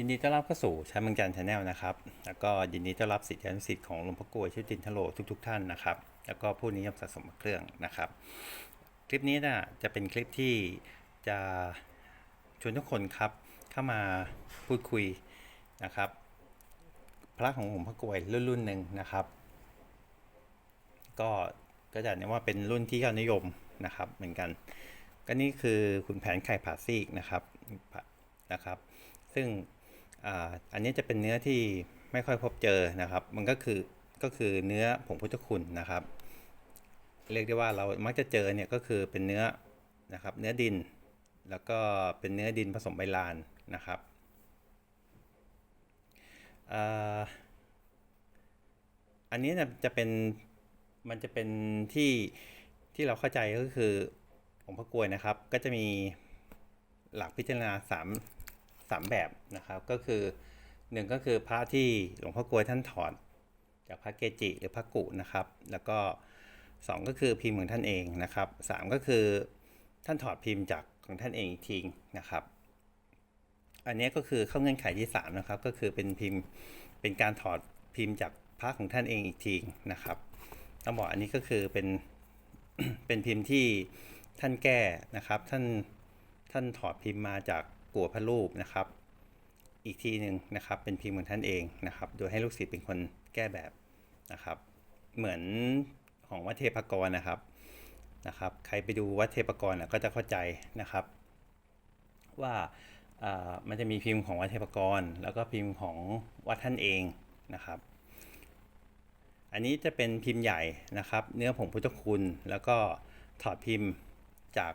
ยินดีต้อนรับเข้าสู่ชั้นเมืองจันทร์ชาแนลนะครับ แล้วก็ยินดีต้อนรับสิทธิอนุสิทธิ์ของหลวงพ่อกลวยชิวจินทโลทุกๆทท่านนะครับ แล้วก็ผู้นิยมสะสมเครื่องนะครับ คลิปนี้นะจะเป็นคลิปที่จะชวนทุกคนครับเข้ามาพูดคุยนะครับ พระของหลวงพ่อกลวยรุ่นรุ่นหนึ่งนะครับ ก็ก็จะเรียกว่าเป็นรุ่นที่ยอดนิยมนะครับเหมือนกัน ก็นี่คือขุนแผนไข่ผาซีกนะครับนะครับ ซึ่ง อันนี้จะเป็นเนื้อที่ไม่ค่อยพบเจอนะครับ มันก็คือก็คือเนื้อผงพุทธคุณนะครับ เรียกได้ว่าเรามักจะเจอเนี่ยก็คือเป็นเนื้อนะครับ เนื้อดิน แล้วก็เป็นเนื้อดินผสมใบลานนะครับอันนี้นะจะเป็นมันจะเป็นที่ที่เราเข้าใจก็คือหลวงพ่อกวยนะครับ ก็จะมีหลักพิจารณาส สามแบบนะครับก็คือหนึ่งก็คือพระที่หลวงพ่อกลวยท่านถอดจากพระเกจิหรือพระกุนะครับ แล้วก็สองก็คือพิมพ์ของท่านเองนะครับสามก็คือท่านถอดพิมพ์จากของท่านเองอีกทีนะครับ อันนี้ก็คือเข้าเงื่อนไขที่ 3 นะครับ ก็คือเป็นพิมพ์เป็นการถอดพิมพ์จากพระของท่านเองอีกทีนะครับต้องบอกอันนี้ก็คือเป็นเป็นพิมพ์ที่ท่านแก้นะครับ ท่านท่านถอดพิมพ์มาจาก กัวพระรูปนะครับ อีกทีหนึ่งนะครับเป็นพิมพ์ของท่านเองนะครับ โดยให้ลูกศิษย์เป็นคนแก้แบบนะครับ เหมือนของวัดเทพกรนะครับนะครับ ใครไปดูวัดเทพกรนะก็จะเข้าใจนะครับว่าอ่ามันจะมีพิมพ์ของวัดเทพกร แล้วก็พิมพ์ของวัดท่านเองนะครับ อันนี้จะเป็นพิมพ์ใหญ่นะครับ เนื้อผงพุทธคุณ แล้วก็ถอดพิมพ์จาก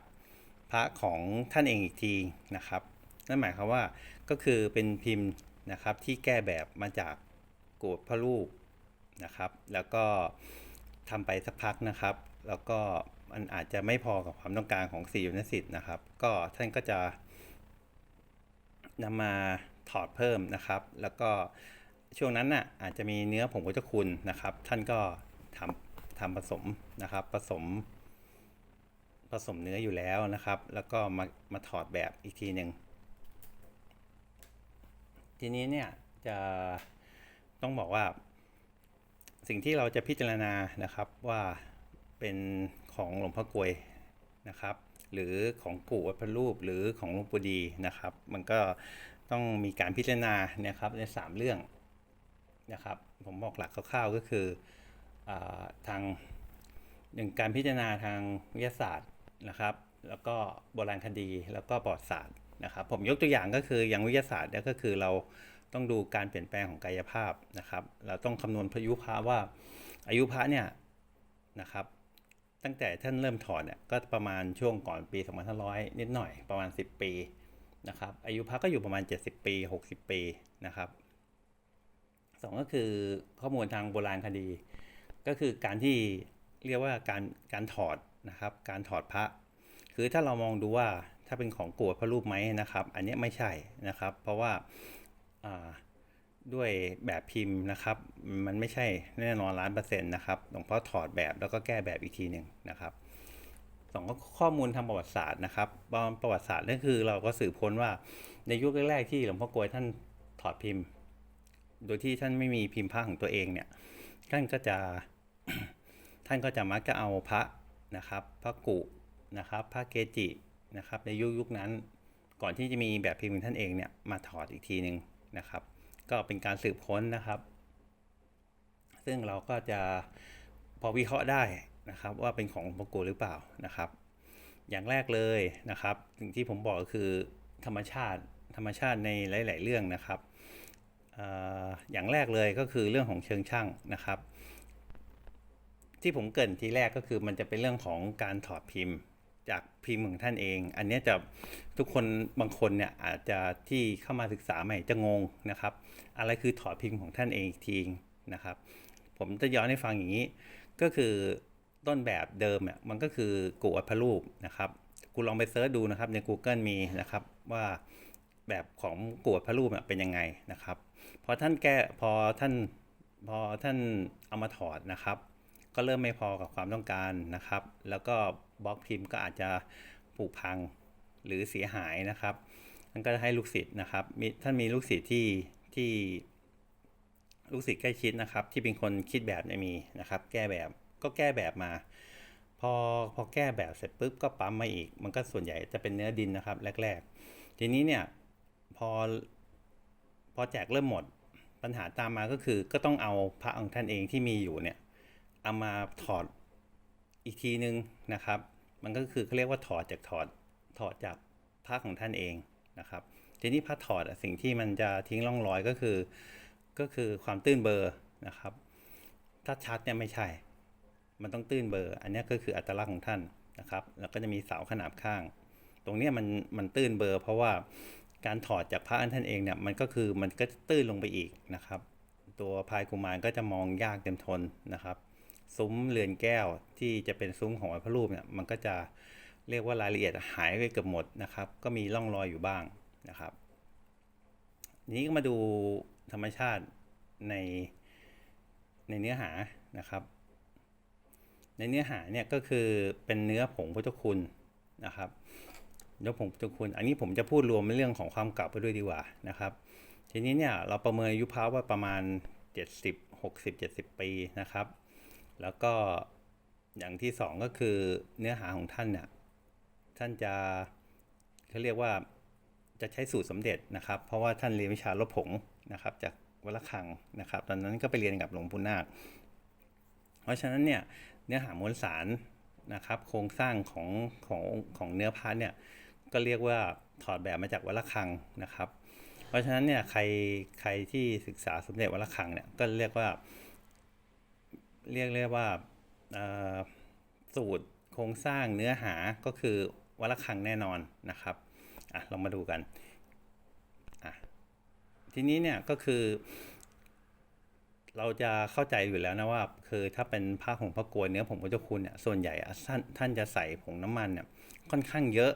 พระของท่านเองอีกทีนะครับ นั่นหมายความว่าก็คือเป็นพิมพ์นะครับที่แก้แบบมาจากโกฏพระรูปนะครับ แล้วก็ทำไปสักพักนะครับ แล้วก็มันอาจจะไม่พอกับความต้องการของสี่ยุนสิทธิ์นะครับ ก็ท่านก็จะนำมาถอดเพิ่มนะครับ แล้วก็ช่วงนั้นน่ะอาจจะมีเนื้อผงพุทธคุณนะครับ ท่านก็ทำทำผสมนะครับผสม ผสมเนื้ออยู่แล้วนะครับ แล้วก็มามาถอดแบบอีกทีหนึ่ง ทีนี้เนี่ยจะต้องบอกว่า สิ่งที่เราจะพิจารณานะครับว่าเป็นของหลวงพ่อกลวยนะครับหรือของกู่วัดพระรูปหรือของหลวงปู่ดีนะครับ มันก็ต้องมีการพิจารณาเนี่ยครับในสามเรื่องนะครับ ผมบอกหลักคร่าวๆก็คืออทางหนึ่งการพิจารณาทางวิทยาศาสตร์นะครับ แล้วก็โบราณคดีแล้วก็ประวัติศาสตร์ นะครับผมยกตัวอย่างก็คืออย่างวิทยาศาสตร์เนี่ยก็คือเราต้องดูการเปลี่ยนแปลงของกายภาพนะครับ เราต้องคำนวณพายุพระว่าอายุพระเนี่ยนะครับตั้งแต่ท่านเริ่มถอดเนี่ยก็ประมาณช่วงก่อนปี 2500 นิดหน่อยประมาณ 10 ปีนะครับอายุพระก็อยู่ประมาณ 70 ปี 60 ปีนะครับสองก็คือข้อมูลทางโบราณคดี ก็คือการที่เรียกว่าการการถอดนะครับการถอดพระ คือถ้าเรามองดูว่า ถ้าเป็นของกรวดพระรูปไหมนะครับ อันนี้ไม่ใช่นะครับ เพราะว่าอ่าด้วยแบบพิมพ์นะครับ มันไม่ใช่แน่นอนล้านเปอร์เซ็นต์นะครับหลวงพ่อถอดแบบแล้วก็แก้แบบอีกทีหนึ่งนะครับสองก็ข้อมูลทางประวัติศาสตร์นะครับประวัติศาสตร์นั่นคือเราก็สืบค้นว่าในยุคแรกๆที่หลวงพ่อกลวยท่านถอดพิมพ์ โดยที่ท่านไม่มีพิมพ์พระของตัวเองเนี่ยท่านก็จะท่านก็จะมักจะเอาพระนะครับ พระกุนะครับ พระเกจิ นะครับในยุคยุคนั้น ก่อนที่จะมีแบบพิมพ์ของท่านเองเนี่ยมาถอดอีกทีหนึ่งนะครับ ก็เป็นการสืบค้นนะครับ ซึ่งเราก็จะพอวิเคราะห์ได้นะครับว่าเป็นของหลวงพ่อกลวยหรือเปล่านะครับ อย่างแรกเลยนะครับสิ่งที่ผมบอกก็คือธรรมชาติธรรมชาติในหลาย ๆ เรื่องนะครับออย่างแรกเลยก็คือเรื่องของเชิงช่างนะครับ ที่ผมเกรินทีแรกก็คือมันจะเป็นเรื่องของการถอดพิมพ์ จากพิมพ์ของท่านเอง อันนี้จะทุกคนบางคนเนี่ยอาจจะที่เข้ามาศึกษาใหม่จะงงนะครับ อะไรคือถอดพิมพ์ของท่านเองอีกทีนะครับ ผมจะย้อนให้ฟังอย่างนี้ ก็คือต้นแบบเดิมเนี่ยมันก็คือกูอัดพรูปนะครับคุณลองไปเซิร์ชดูนะครับใน Google มีนะครับว่าแบบของกูอัดพรูปเนี่ยเป็นยังไงนะครับพอท่านแก้พอท่านพอท่านเอามาถอดนะครับ ก็เริ่มไม่พอกับความต้องการนะครับ แล้วก็บล็อกพิมพ์ก็อาจจะผุพังหรือเสียหายนะครับท่านก็ให้ลูกศิษย์นะครับมีท่านมีลูกศิษย์ที่ที่ลูกศิษย์ใกล้ชิดนะครับ ที่เป็นคนคิดแบบเนี่ยมีนะครับ แก้แบบก็แก้แบบมา พอพอแก้แบบเสร็จปุ๊บก็ปั๊มมาอีก มันก็ส่วนใหญ่จะเป็นเนื้อดินนะครับ แรก ๆ ทีนี้เนี่ยพอพอแจกเริ่มหมดปัญหาตามมาก็คือก็ต้องเอาพระองค์ท่านเองที่มีอยู่เนี่ย เอามาถอดอีกทีนึงนะครับ มันก็คือเขาเรียกว่าถอดจากถอดถอดจากพระของท่านเองนะครับ ทีนี้พระถอดสิ่งที่มันจะทิ้งร่องรอยก็คือ ก็คือความตื้นเบอร์นะครับ ถ้าชัดเนี่ยไม่ใช่ มันต้องตื้นเบอร์ อันนี้ก็คืออัตลักษณ์ของท่านนะครับ แล้วก็จะมีเสาขนาบข้าง ตรงนี้มันมันตื้นเบอร์ เพราะว่าการถอดจากพระอันท่านเองเนี่ยมันก็คือมันก็ตื้นลงไปอีกนะครับ ตัวพายกุมารก็จะมองยากเต็มทนนะครับ ซุ้มเรือนแก้วที่จะเป็นซุ้มของวัดพระรูปเนี่ยมันก็จะเรียกว่ารายละเอียดหายไปเกือบหมดนะครับ ก็มีร่องรอยอยู่บ้างนะครับ นี้ก็มาดูธรรมชาติในในเนื้อหานะครับ ในเนื้อหาเนี่ยก็คือเป็นเนื้อผงพุทธคุณนะครับเนื้อผงพุทธคุณ อันนี้ผมจะพูดรวมในเรื่องของความเก่าไปด้วยดีกว่านะครับ ทีนี้เนี่ยเราประเมินอายุพระว่าประมาณ 70 60 70 ปีนะครับ แล้วก็อย่างที่สองก็คือเนื้อหาของท่านเนี่ยท่านจะเขาเรียกว่าจะใช้สูตรสมเด็จนะครับ เพราะว่าท่านเรียนวิชาลบผงนะครับ จากวัดระฆังนะครับ ตอนนั้นก็ไปเรียนกับหลวงปู่นาค เพราะฉะนั้นเนี่ยเนื้อหามวลสารนะครับ โครงสร้างของของของเนื้อพระเนี่ยก็เรียกว่าถอดแบบมาจากวัดระฆังนะครับ เพราะฉะนั้นเนี่ยใครใครที่ศึกษาสมเด็จวัดระฆังเนี่ยก็เรียกว่า เรียกเรียกว่าสูตรโครงสร้างเนื้อหาก็คือวัดระฆังแน่นอนนะครับอะเรามาดูกันอะทีนี้เนี่ยก็คือ เราจะเข้าใจอยู่แล้วนะว่า คือถ้าเป็นผ้าของพระกวยเนื้อผงพุทธคุณเนี่ยส่วนใหญ่ท่านท่านจะใส่ผงน้ำมันเนี่ยค่อนข้างเยอะ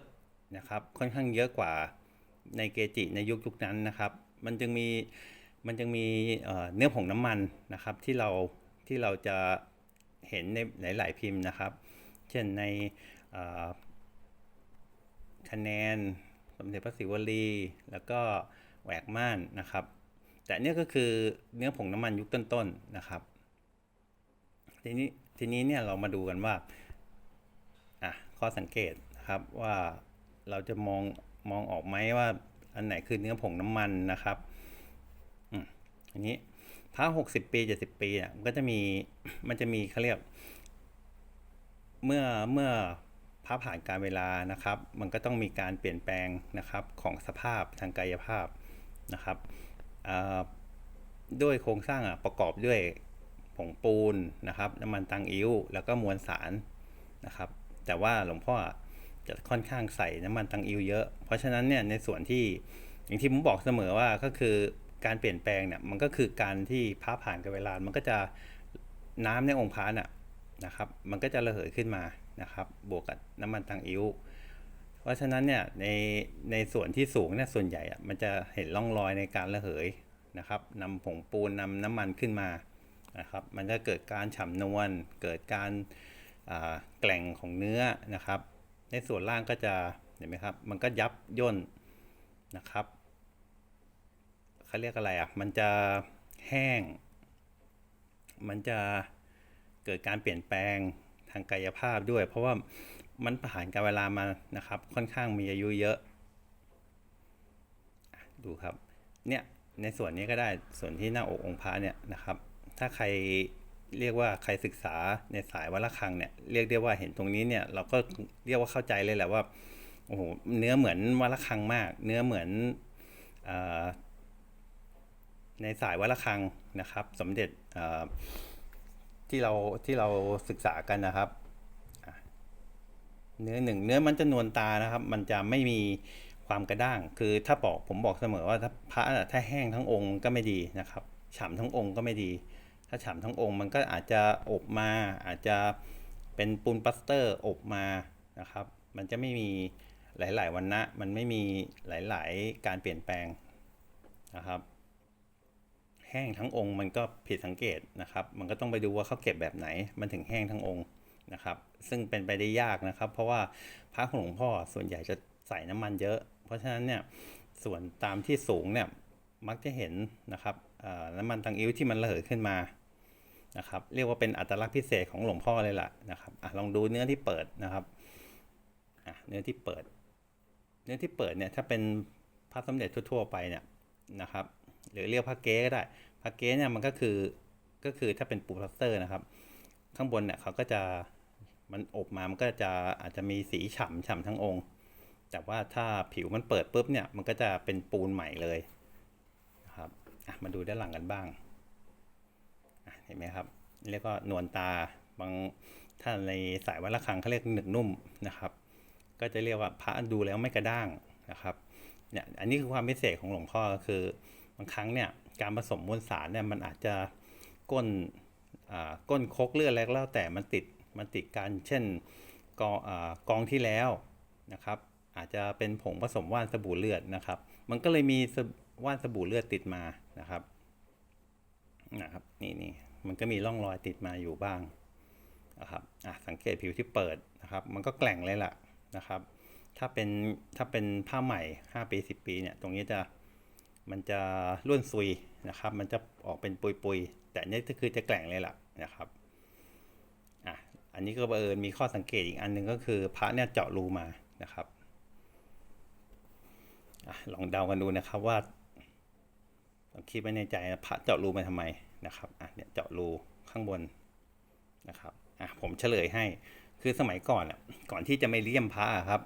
นะครับ ค่อนข้างเยอะกว่าในเกจิในยุคยุคนั้นนะครับ มันจึงมีมันจึงมีเอ่อเนื้อผงน้ำมันนะครับ ที่เรา ที่เราจะเห็นในหลาย ๆ พิมพ์นะครับ เช่นในคะแนนสมเด็จพระศิวลี แล้วก็แหวกม่านนะครับ แต่เนี่ยก็คือเนื้อผงน้ำมันยุคต้นๆนะครับ ทีนี้ทีนี้เนี่ยเรามาดูกันว่าอะข้อสังเกตนะครับว่าเราจะมองมองออกไหมว่าอันไหนคือเนื้อผงน้ำมันนะครับ อืมอันนี้ พระหกสิบปีเจ็ดสิบปีอะมันก็จะมีมันจะมีเขาเรียก เมื่อเมื่อพระผ่านการเวลานะครับ มันก็ต้องมีการเปลี่ยนแปลงนะครับของสภาพทางกายภาพนะครับด้วยโครงสร้างอะประกอบด้วยผงปูนนะครับน้ำมันตังอิ้วแล้วก็มวลสารนะครับ แต่ว่าหลวงพ่อจะค่อนข้างใส่น้ำมันตังอิ้วเยอะ เพราะฉะนั้นเนี่ยในส่วนที่อย่างที่ผมบอกเสมอว่าก็คือ การเปลี่ยนแปลงเนี่ยมันก็คือการที่พระผ่านกับเวลา มันก็จะน้ำในองค์พระน่ะนะครับ มันก็จะระเหยขึ้นมานะครับ บวกกับน้ำมันตังอิ้วเพราะฉะนั้นเนี่ยในในส่วนที่สูงเนี่ยส่วนใหญ่อะมันจะเห็นร่องรอยในการระเหยนะครับนำผงปูนนำน้ำมันขึ้นมานะครับ มันจะเกิดการฉ่ำนวลเกิดการแกล่งของเนื้อนะครับ ในส่วนล่างก็จะเห็นไหมครับ มันก็ยับย่นนะครับ เขาเรียกอะไรอะ มันจะแห้ง มันจะเกิดการเปลี่ยนแปลงทางกายภาพด้วย เพราะว่ามันผ่านการเวลามานะครับ ค่อนข้างมีอายุเยอะดูครับ เนี่ย ในส่วนนี้ก็ได้ส่วนที่หน้าอกองค์พระเนี่ยนะครับ ถ้าใครเรียกว่าใครศึกษาในสายวัดระฆังเนี่ยเรียกได้ว่าเห็นตรงนี้เนี่ยเราก็เรียกว่าเข้าใจเลยแหละว่าโอ้โหเนื้อเหมือนวัดระฆังมาก เนื้อเหมือนอ ในสายวัดระฆังนะครับ สมเด็จที่เราที่เราศึกษากันนะครับเนื้อหนึ่งเนื้อมันจะนวลตานะครับ มันจะไม่มีความกระด้าง คือถ้าบอกผมบอกเสมอว่าถ้าพระถ้าแห้งทั้งองค์ก็ไม่ดีนะครับฉ่ำทั้งองค์ก็ไม่ดี ถ้าฉ่ำทั้งองค์มันก็อาจจะอบมา อาจจะเป็นปูนปัสเตอร์อบมานะครับ มันจะไม่มีหลาย ๆ วันนะมันไม่มีหลาย ๆ การเปลี่ยนแปลงนะครับ แห้งทั้งองค์มันก็ผิดสังเกตนะครับ มันก็ต้องไปดูว่าเขาเก็บแบบไหน มันถึงแห้งทั้งองค์นะครับ ซึ่งเป็นไปได้ยากนะครับ เพราะว่าพระของหลวงพ่อส่วนใหญ่จะใส่น้ำมันเยอะ เพราะฉะนั้นเนี่ยส่วนตามที่สูงเนี่ยมักจะเห็นนะครับน้ำมันตังอิ้วที่มันระเหยขึ้นมานะครับ เรียกว่าเป็นอัตลักษณ์พิเศษของหลวงพ่อเลยล่ะนะครับอลองดูเนื้อที่เปิดนะครับเนื้อที่เปิด เนื้อที่เปิดเนี่ยถ้าเป็นพระสมเด็จทั่วๆไปเนี่ยนะครับ หรือเรียกพระเก๊ก็ได้พระเก๊เนี่ยมันก็คือก็คือถ้าเป็นปูพลาสเตอร์นะครับ ข้างบนเนี่ยเขาก็จะมันอบมามันก็จะอาจจะมีสีฉ่ำฉ่ำทั้งองค์ แต่ว่าถ้าผิวมันเปิดปุ๊บเนี่ยมันก็จะเป็นปูนใหม่เลยนะครับมาดูด้านหลังกันบ้างเห็นไหมครับเรียกว่านวลตาบางถ้าในสายวัดระฆังเขาเรียกหนึกนุ่มนะครับ ก็จะเรียกว่าพระดูแล้วไม่กระด้างนะครับเนี่ยอันนี้คือความพิเศษของหลวงพ่อคือ บางครั้งเนี่ยการผสมมวลสารเนี่ยมันอาจจะก้นอ่าก้นคกเลือดแล้วแล้วแต่มันติดมันติดกันเช่นกองอากองที่แล้วนะครับอาจจะเป็นผงผสมว่านสบู่เลือดนะครับ มันก็เลยมีสบว่านสบู่เลือดติดมานะครับนะครับนี่นี่มันก็มีร่องรอยติดมาอยู่บ้างนะครับอะสังเกตผิวที่เปิดนะครับ มันก็แกล่งเลยล่ะนะครับ ถ้าเป็นถ้าเป็นผ้าใหม่ 5 ปี 10 ปีเนี่ยตรงนี้จะ มันจะร่วนซุยนะครับ มันจะออกเป็นปุยๆ แต่นี่ก็คือจะแกล่งเลยล่ะนะครับอะอันนี้ก็บังเอิญมีข้อสังเกตอีกอันหนึ่งก็คือพระเนี่ยเจาะรูมานะครับอะลองเดากันดูนะครับว่าลองคิดไว้ในใจนะพระเจาะรูมาทำไมนะครับอะเนี่ยเจาะรูข้างบนนะครับอะผมเฉลยให้คือสมัยก่อนอะก่อนที่จะไม่เลี่ยมพระครับ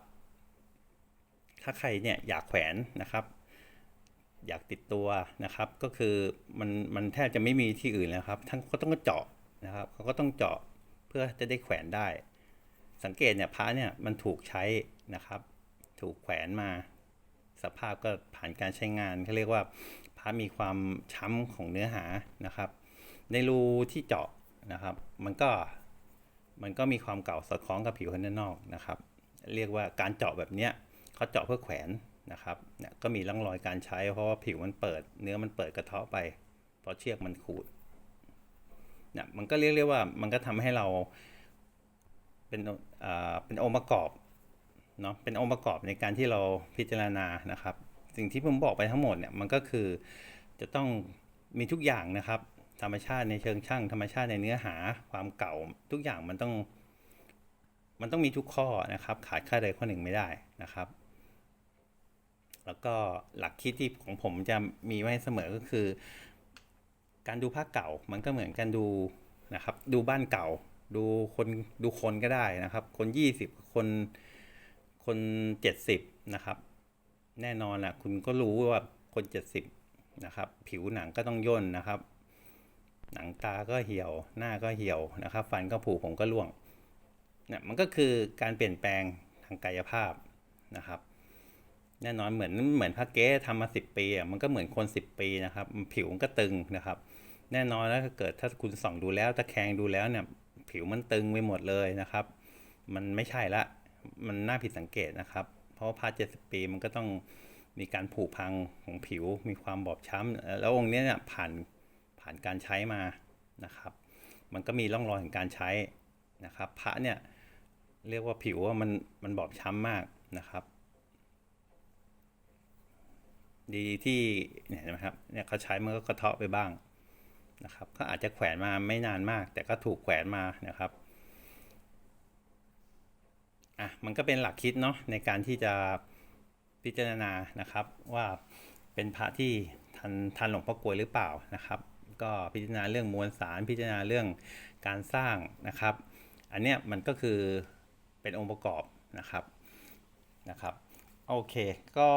ถ้าใครเนี่ยอยากแขวนนะครับ อยากติดตัวนะครับ ก็คือมันมันแทบจะไม่มีที่อื่นแล้วครับทั้งเขาต้องเจาะนะครับเขาก็ต้องเจาะเพื่อจะได้แขวนได้ สังเกตเนี่ยพระเนี่ยมันถูกใช้นะครับ ถูกแขวนมา สภาพก็ผ่านการใช้งานเขาเรียกว่าพระมีความช้ำของเนื้อหานะครับ ในรูที่เจาะนะครับ มันก็มันก็มีความเก่าสอดคล้องกับผิวข้างนอกนะครับ เรียกว่าการเจาะแบบเนี้ยเขาเจาะเพื่อแขวน นะครับเนี่ยก็มีร่องรอยการใช้เพราะว่าผิวมันเปิด เนื้อมันเปิดกระเทาะไปเพราะเชือกมันขูดเนี่ยมันก็เรียกเรียกว่ามันก็ทำให้เราเป็นอ่าเป็นองค์ประกอบเนาะเป็นองค์ประกอบในการที่เราพิจารณานะครับ สิ่งที่ผมบอกไปทั้งหมดเนี่ยมันก็คือจะต้องมีทุกอย่างนะครับ ธรรมชาติในเชิงช่าง ธรรมชาติในเนื้อหาความเก่า ทุกอย่างมันต้อง มันต้องมีทุกข้อนะครับ ขาดข้อใดข้อหนึ่งไม่ได้นะครับ แล้วก็หลักคิดที่ของผมจะมีไว้เสมอก็คือ การดูภาพเก่ามันก็เหมือนกันดูนะครับ ดูบ้านเก่า ดูคนดูคนก็ได้นะครับ คนยี่สิบคนคนเจ็ดสิบนะครับ แน่นอนแหละคุณก็รู้ว่าคนเจ็ดสิบนะครับ ผิวหนังก็ต้องย่นนะครับ หนังตาก็เหี่ยว หน้าก็เหี่ยวนะครับ ฟันก็ผุผมก็ร่วงเนี่ยมันก็คือการเปลี่ยนแปลงทางกายภาพนะครับ แน่นอนเหมือนเหมือนพระเก๊ทำมาสิบปีอะมันก็เหมือนคนสิบปีนะครับผิวมันก็ตึงนะครับ แน่นอนแล้วเกิดถ้าคุณส่องดูแล้วตะแคงดูแล้วเนี่ยผิวมันตึงไปหมดเลยนะครับ มันไม่ใช่ละมันน่าผิดสังเกตนะครับ เพราะว่าพระเจ็ดสิบปีมันก็ต้องมีการผุพังของผิวมีความบอบช้ำแล้วองค์นี้เนี่ยผ่านผ่านการใช้มานะครับ มันก็มีร่องรอยของการใช้นะครับ พระเนี่ยเรียกว่าผิวว่ามันมันบอบช้ำมากนะครับ ดีที่เนี่ยนไหมครับเนี่ยเขาใช้มันก็กระเทาะไปบ้างนะครับเขาอาจจะแขวนมาไม่นานมาก แต่ก็ถูกแขวนมานะครับอะมันก็เป็นหลักคิดเนาะในการที่จะพิจารณานะครับว่าเป็นพระที่ทันทันหลวงพ่อกลวยหรือเปล่านะครับ ก็พิจารณาเรื่องมวลสารพิจารณาเรื่องการสร้างนะครับ อันเนี้ยมันก็คือเป็นองค์ประกอบนะครับนะครับโอเคก็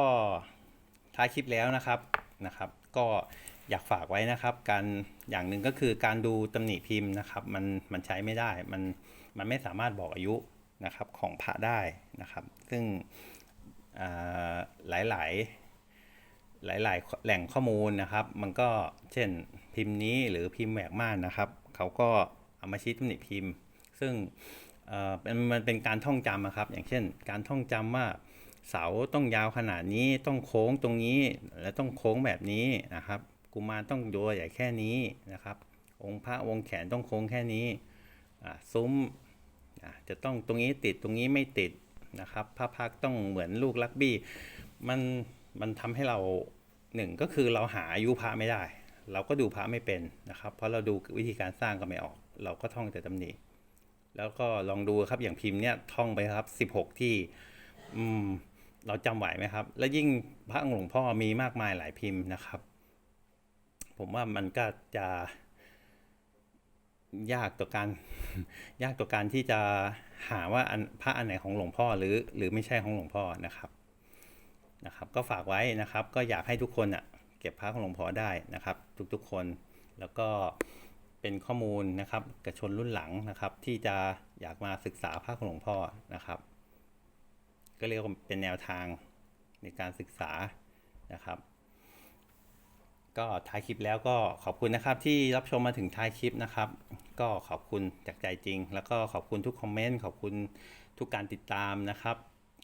ท้ายคลิปแล้วนะครับนะครับ ก็อยากฝากไว้นะครับการอย่างหนึ่งก็คือการดูตำหนิพิมพ์นะครับ มันมันใช้ไม่ได้มันมันไม่สามารถบอกอายุนะครับของพระได้นะครับ ซึ่งหลายหลายๆหลายแหล่งข้อมูลนะครับ มันก็เช่นพิมพ์นี้หรือพิมพ์แหวกม่านนะครับเขาก็เอามาชี้ตำหนิพิมพ์ ซึ่งมันเป็นการท่องจำอะครับ อย่างเช่น การท่องจำว่า เสาต้องยาวขนาดนี้ต้องโค้งตรงนี้และต้องโค้งแบบนี้นะครับ กุมารต้องตัวใหญ่แค่นี้นะครับ องค์พระองค์แขนต้องโค้งแค่นี้ซุ้มจะต้องตรงนี้ติดตรงนี้ไม่ติดนะครับพระพักต้องเหมือนลูกลักบี้มันมันทำให้เราหนึ่งก็คือเราหาอายุพระไม่ได้ เราก็ดูพระไม่เป็นนะครับ เพราะเราดูวิธีการสร้างก็ไม่ออก เราก็ท่องแต่ตำหนิแล้วก็ลองดูครับอย่างพิมพ์เนี่ยท่องไปครับ 16 ที่ อืม เราจำไหวไหมครับ แล้วยิ่งพระองค์หลวงพ่อมีมากมายหลายพิมพ์นะครับ ผมว่ามันก็จะยากต่อการยากต่อการที่จะหาว่าอันพระอันไหนของหลวงพ่อหรือ หรือไม่ใช่ของหลวงพ่อนะครับนะครับ ก็ฝากไว้นะครับ ก็อยากให้ทุกคนอะเก็บพระของหลวงพ่อได้นะครับ ทุกๆคนแล้วก็เป็นข้อมูลนะครับกับชนรุ่นหลังนะครับ ที่จะอยากมาศึกษาพระของหลวงพ่อนะครับ ก็เรียกว่าเป็นแนวทางในการศึกษานะครับ ก็ท้ายคลิปแล้วก็ขอบคุณนะครับที่รับชมมาถึงท้ายคลิปนะครับ ก็ขอบคุณจากใจจริง แล้วก็ขอบคุณทุกคอมเมนต์ขอบคุณทุกการติดตามนะครับ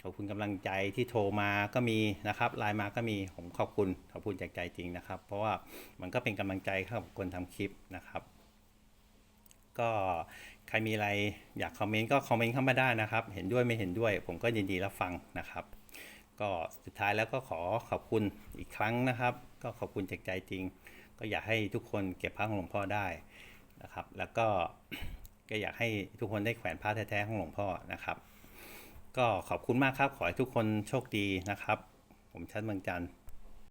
ขอบคุณกำลังใจที่โทรมาก็มีนะครับไลน์มาก็มีผมขอบคุณขอบคุณจากใจจริงนะครับ เพราะว่ามันก็เป็นกำลังใจให้กับคนทำคลิปนะครับ ก็ใครมีอะไรอยากคอมเมนต์ก็คอมเมนต์เข้ามาได้นะครับ เห็นด้วยไม่เห็นด้วย ผมก็ยินดีรับฟังนะครับ ก็สุดท้ายแล้วก็ขอขอบคุณอีกครั้งนะครับ ก็ขอบคุณจากใจจริง ก็อยากให้ทุกคนเก็บพระของหลวงพ่อได้นะครับ แล้วก็ก็อยากให้ทุกคนได้แขวนผ้าแท้ๆของหลวงพ่อนะครับ ก็ขอบคุณมากครับ ขอให้ทุกคนโชคดีนะครับ ผมชัดเมืองจันทร์